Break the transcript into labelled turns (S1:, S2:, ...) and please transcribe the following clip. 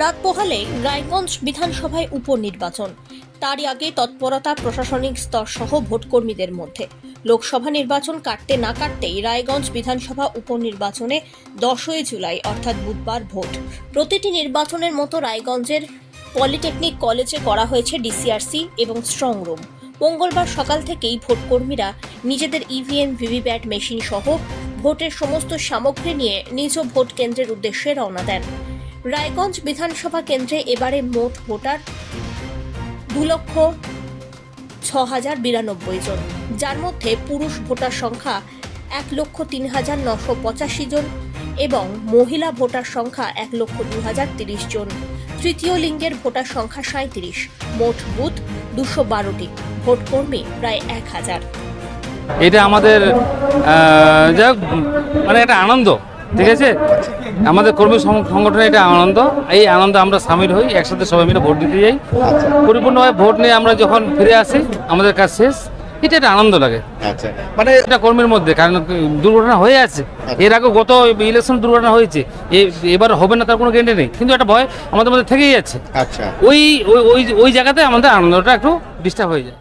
S1: রাত পোহালে রায়গঞ্জ বিধানসভায় উপনির্বাচন। তারই আগে তৎপরতা, প্রশাসনিক স্তর সহ ভোটকর্মীদের মধ্যে। লোকসভা নির্বাচন কাটতে না কাটতেই রায়গঞ্জ বিধানসভা উপনির্বাচনে দশই জুলাই, অর্থাৎ বুধবার ভোট। প্রতিটি নির্বাচনের মতো রায়গঞ্জের পলিটেকনিক কলেজে করা হয়েছে ডিসিআরসি এবং স্ট্রং রুম। মঙ্গলবার সকাল থেকেই ভোটকর্মীরা নিজেদের ইভিএম, ভিভিপ্যাট মেশিন সহ ভোটের সমস্ত সামগ্রী নিয়ে নিজ ভোট কেন্দ্রের উদ্দেশ্যে রওনা দেন। রায়গঞ্জ বিধানসভা কেন্দ্রে এবারে মোট ভোটার দু লক্ষ ছ হাজার বিরানব্বই জন। যার মধ্যে পুরুষ ভোটার সংখ্যা এক লক্ষ তিন হাজার নশো পঁচাশি জন এবং মহিলা ভোটার সংখ্যা এক লক্ষ দু হাজার তিরিশ জন। তৃতীয় লিঙ্গের ভোটার সংখ্যা সাঁত্রিশ মোট বুথ দুশো বারোটি। ভোটকর্মী প্রায় এক হাজার।
S2: এটা আমাদের হোক, মানে একটা আনন্দ। ঠিক আছে? আমাদের কর্মী সংগঠনে এটা আনন্দ। এই আনন্দে আমরা সামিল হই একসাথে সবাই মিলে ভোট দিতে যাই। পরিপূর্ণভাবে ভোট নিয়ে আমরা যখন ফিরে আসি আমাদের কাজ শেষ। এটা একটা আনন্দ লাগে।
S3: আচ্ছা। মানে
S2: এটা কর্মীর মধ্যে কারণ দুর্ঘটনা হয়ে আছে। এর আগে গত ইলেকশন দুর্ঘটনা হয়েছে। এবার হবে না তার কোনো গ্যারান্টি নেই। কিন্তু একটা ভয় আমাদের মধ্যে থেকেই যাচ্ছে।
S3: আচ্ছা।
S2: ওই- ওই ওই জায়গাতে আমাদের আনন্দটা একটু ডিস্টার্ব হয়ে যায়।